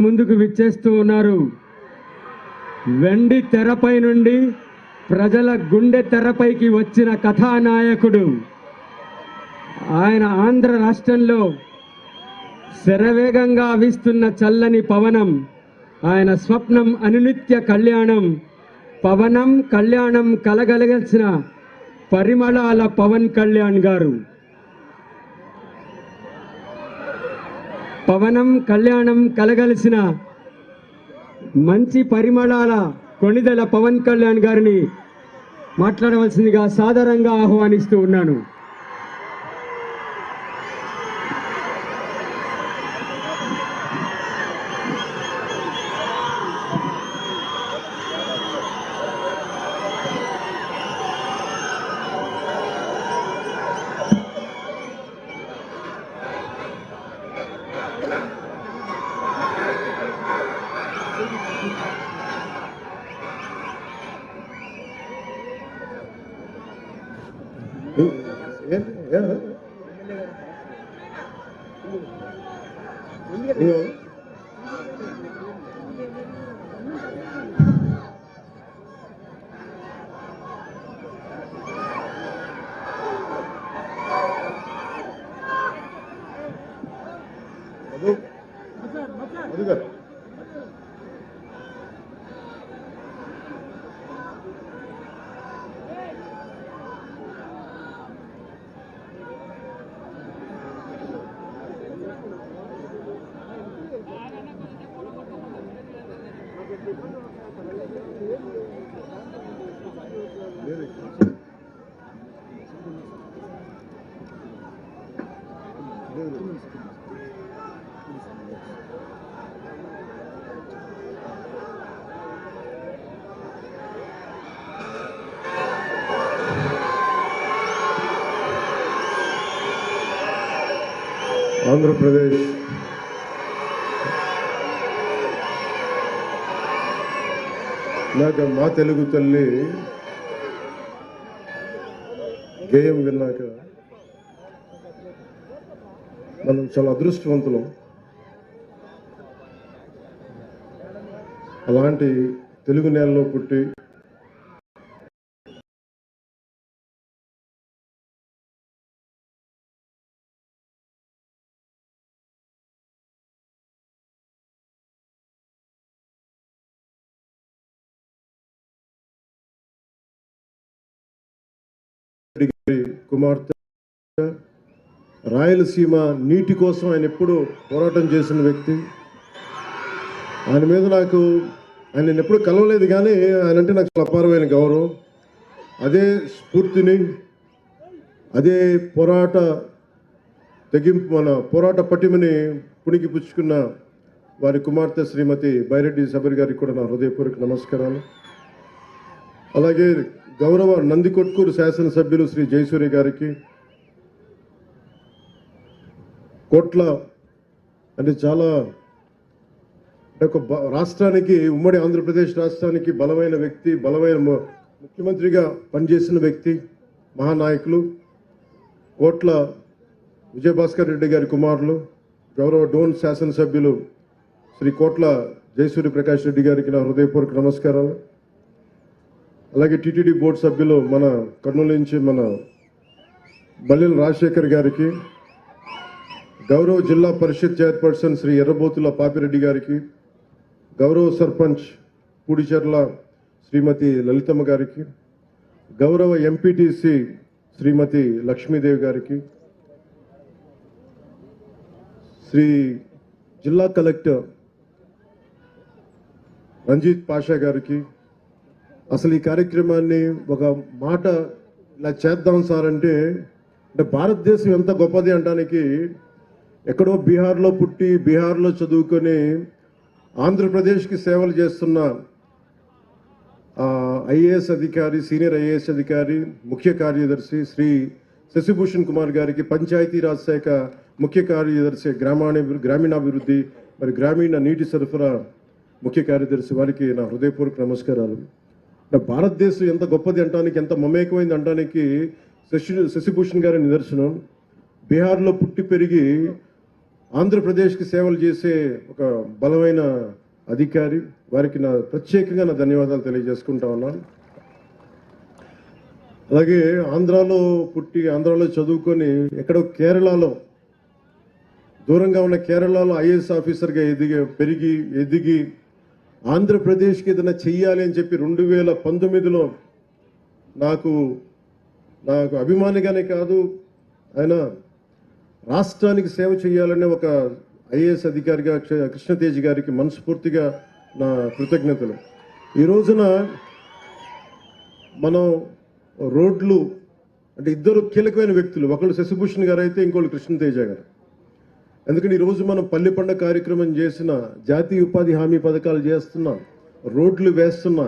ముందుకు విచ్చేస్తూ ఉన్నారు. వెండి తెరపై నుండి ప్రజల గుండె తెరపైకి వచ్చిన కథానాయకుడు. ఆయన ఆంధ్ర రాష్ట్రంలో శరవేగంగా వీస్తున్న చల్లని పవనం ఆయన స్వప్నం అనునిత్య కళ్యాణం పవనం కళ్యాణం కలగలగాల్సిన పరిమళాల పవన్ కళ్యాణ్ గారు. పవనం కళ్యాణం కలగలిసిన మంచి పరిమళాల కొణిదెల పవన్ కళ్యాణ్ గారిని మాట్లాడవలసిందిగా సాధారణంగా ఆహ్వానిస్తూ ఉన్నాను. ಏನು ಹೇಳು ఆంధ్రప్రదేశ్ నాకు మా తెలుగు తల్లి గేయం విన్నాక మనం చాలా అదృష్టవంతులం. అలాంటి తెలుగు నేలలో పుట్టి కుమార్తె రాయలసీమ నీటి కోసం ఆయన ఎప్పుడు పోరాటం చేసిన వ్యక్తి. ఆయన మీద నాకు ఆయన నేను ఎప్పుడు కలవలేదు కానీ ఆయన అంటే నాకు అపారమైన గౌరవం. అదే స్ఫూర్తిని అదే పోరాట తెగింపు మన పోరాట పటిమని పుణికి పుచ్చుకున్న వారి కుమార్తె శ్రీమతి బైరెడ్డి సబరి గారికి కూడా నా హృదయపూర్వక నమస్కారాలు. అలాగే గౌరవ నందికొట్కూరు శాసనసభ్యులు శ్రీ జయసూరి గారికి కోట్ల అంటే చాలా అంటే ఒక రాష్ట్రానికి ఉమ్మడి ఆంధ్రప్రదేశ్ రాష్ట్రానికి బలమైన వ్యక్తి బలమైన ముఖ్యమంత్రిగా పనిచేసిన వ్యక్తి మహానాయకులు కోట్ల విజయభాస్కర్ రెడ్డి గారి కుమారులు గౌరవ డోన్ శాసనసభ్యులు శ్రీ కోట్ల జయసూరి ప్రకాష్ రెడ్డి గారికి నా హృదయపూర్వక నమస్కారాలు. అలాగే టీటీడీ బోర్డు సభ్యులు మన కర్నూలు నుంచి మన బల్లిల రాజశేఖర్ గారికి గౌరవ జిల్లా పరిషత్ చైర్పర్సన్ శ్రీ ఎర్రబోతుల పాపిరెడ్డి గారికి గౌరవ సర్పంచ్ పూడిచెర్ల శ్రీమతి లలితమ్మ గారికి గౌరవ ఎంపీటీసీ శ్రీమతి లక్ష్మీదేవి గారికి శ్రీ జిల్లా కలెక్టర్ రంజిత్ పాషా గారికి అసలు ఈ కార్యక్రమాన్ని ఒక మాట ఇలా చేద్దాం సార్ అంటే అంటే భారతదేశం ఎంత గొప్పది అనడానికి ఎక్కడో బీహార్లో పుట్టి బీహార్లో చదువుకొని ఆంధ్రప్రదేశ్కి సేవలు చేస్తున్న ఐఏఎస్ అధికారి సీనియర్ ఐఏఎస్ అధికారి ముఖ్య కార్యదర్శి శ్రీ శశిభూషణ్ కుమార్ గారికి పంచాయతీరాజ్ శాఖ ముఖ్య కార్యదర్శి గ్రామాణి గ్రామీణాభివృద్ధి మరి గ్రామీణ నీటి సరఫరా ముఖ్య కార్యదర్శి వారికి నా హృదయపూర్వక నమస్కారాలు. అంటే భారతదేశం ఎంత గొప్పది అంటానికి ఎంత మమేకమైంది అంటానికి శశి శశిభూషణ్ గారి నిదర్శనం. బీహార్లో పుట్టి పెరిగి ఆంధ్రప్రదేశ్కి సేవలు చేసే ఒక బలమైన అధికారి. వారికి నా ప్రత్యేకంగా నా ధన్యవాదాలు తెలియజేసుకుంటా ఉన్నాను. అలాగే ఆంధ్రాలో పుట్టి ఆంధ్రాలో చదువుకొని ఎక్కడో కేరళలో దూరంగా ఉన్న కేరళలో ఐఏఎస్ ఆఫీసర్గా ఎదిగి పెరిగి ఎదిగి ఆంధ్రప్రదేశ్కి ఏదైనా చెయ్యాలి అని చెప్పి రెండు వేల పంతొమ్మిదిలో నాకు నాకు అభిమానిగానే కాదు ఆయన రాష్ట్రానికి సేవ చేయాలనే ఒక ఐఏఎస్ అధికారిగా కృష్ణతేజ్ గారికి మనస్ఫూర్తిగా నా కృతజ్ఞతలు. ఈ రోజున మనం రోడ్లు అంటే ఇద్దరు కీలకమైన వ్యక్తులు ఒకళ్ళు శశిభూషణ్ గారు అయితే ఇంకోళ్ళు కృష్ణతేజ గారు. ఎందుకంటే ఈరోజు మనం పల్లె పండుగ కార్యక్రమం చేసిన జాతీయ ఉపాధి హామీ పథకాలు చేస్తున్నాం రోడ్లు వేస్తున్నా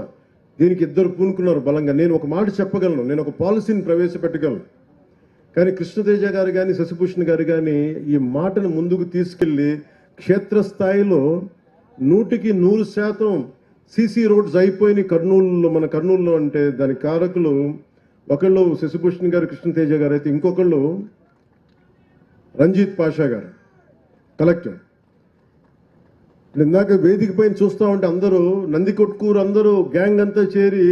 దీనికి ఇద్దరు పూనుకున్నారు బలంగా. నేను ఒక మాట చెప్పగలను నేను ఒక పాలసీని ప్రవేశపెట్టగలను. కానీ కృష్ణతేజ గారు కానీ శశిభూషణ్ గారు కానీ ఈ మాటను ముందుకు తీసుకెళ్ళి క్షేత్రస్థాయిలో నూటికి నూరు శాతం సీసీ రోడ్స్ అయిపోయినాయి కర్నూలులో మన కర్నూలులో అంటే దాని కారకులు ఒకళ్ళు శశిభూషణ్ గారు కృష్ణతేజ గారు అయితే ఇంకొకళ్ళు రంజిత్ పాషా గారు. కలెక్టర్. ఇందాక వేదిక పైన చూస్తా ఉంటే అందరూ నంది కొట్కూరు అందరూ గ్యాంగ్ అంతా చేరి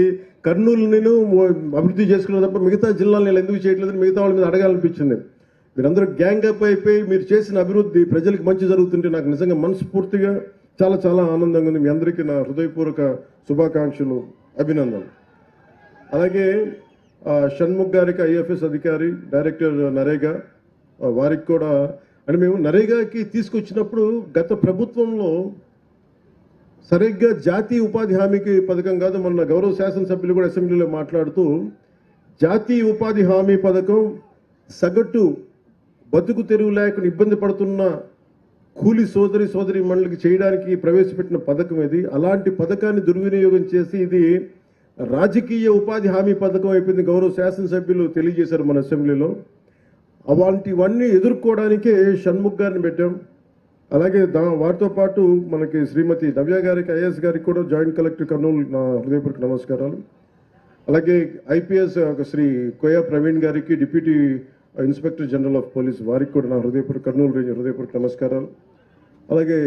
కర్నూలు నేను అభివృద్ధి చేసుకున్న తప్ప మిగతా జిల్లాలు నేను ఎందుకు చేయట్లేదని మిగతా వాళ్ళ మీద అడగాలనిపించింది. మీరందరూ గ్యాంగ్ అప్ అయిపోయి మీరు చేసిన అభివృద్ధి ప్రజలకు మంచి జరుగుతుంటే నాకు నిజంగా మనస్ఫూర్తిగా చాలా చాలా ఆనందంగా ఉంది. మీ అందరికీ నా హృదయపూర్వక శుభాకాంక్షలు అభినందనలు. అలాగే షణ్ముఖ్ గారికి ఐఎఫ్ఎస్ అధికారి డైరెక్టర్ నరేగా వారికి కూడా అని మేము నరేగాకి తీసుకొచ్చినప్పుడు గత ప్రభుత్వంలో సరిగ్గా జాతీయ ఉపాధి హామీకి పథకం కాదు మొన్న గౌరవ శాసనసభ్యులు కూడా అసెంబ్లీలో మాట్లాడుతూ జాతీయ ఉపాధి హామీ పథకం సగటు బతుకు తెరువు లేకుండా ఇబ్బంది పడుతున్న కూలి సోదరి సోదరి మండలికి చేయడానికి ప్రవేశపెట్టిన పథకం ఇది. అలాంటి పథకాన్ని దుర్వినియోగం చేసి ఇది రాజకీయ ఉపాధి హామీ పథకం అయిపోయింది గౌరవ శాసనసభ్యులు తెలియజేశారు మన అసెంబ్లీలో. అలాంటివన్నీ ఎదుర్కోవడానికే షణ్ముఖ్ గారిని పెట్టాం. అలాగే దా వారితో పాటు మనకి శ్రీమతి నవ్య గారికి ఐఎస్ గారికి కూడా జాయింట్ కలెక్టర్ కర్నూలు నా హృదయపూర్వక నమస్కారాలు. అలాగే ఐపీఎస్ ఒక శ్రీ కోయా ప్రవీణ్ గారికి deputy inspector general of police వారికి కూడా నా హృదయపూర్వక కర్నూలు రేంజ్ హృదయపూర్వక నమస్కారాలు. అలాగే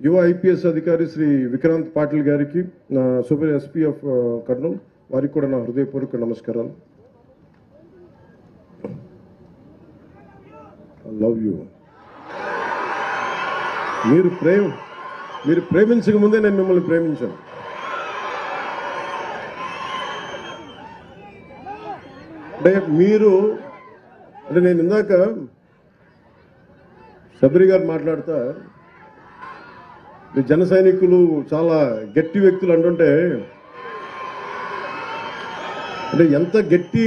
యువ ఐపీఎస్ అధికారి శ్రీ విక్రాంత్ పాటిల్ గారికి నా సూపర్ ఎస్పీ ఆఫ్ కర్నూలు వారికి కూడా నా హృదయపూర్వక నమస్కారాలు. లవ్ యూ మీరు ప్రేమ మీరు ప్రేమించక ముందే నేను మిమ్మల్ని ప్రేమించాను. అంటే మీరు అంటే నేను ఇందాక శబరి గారు మాట్లాడుతా జన సైనికులు చాలా గట్టి వ్యక్తులు అంటుంటే అంటే ఎంత గట్టి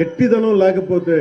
గట్టిదనం లేకపోతే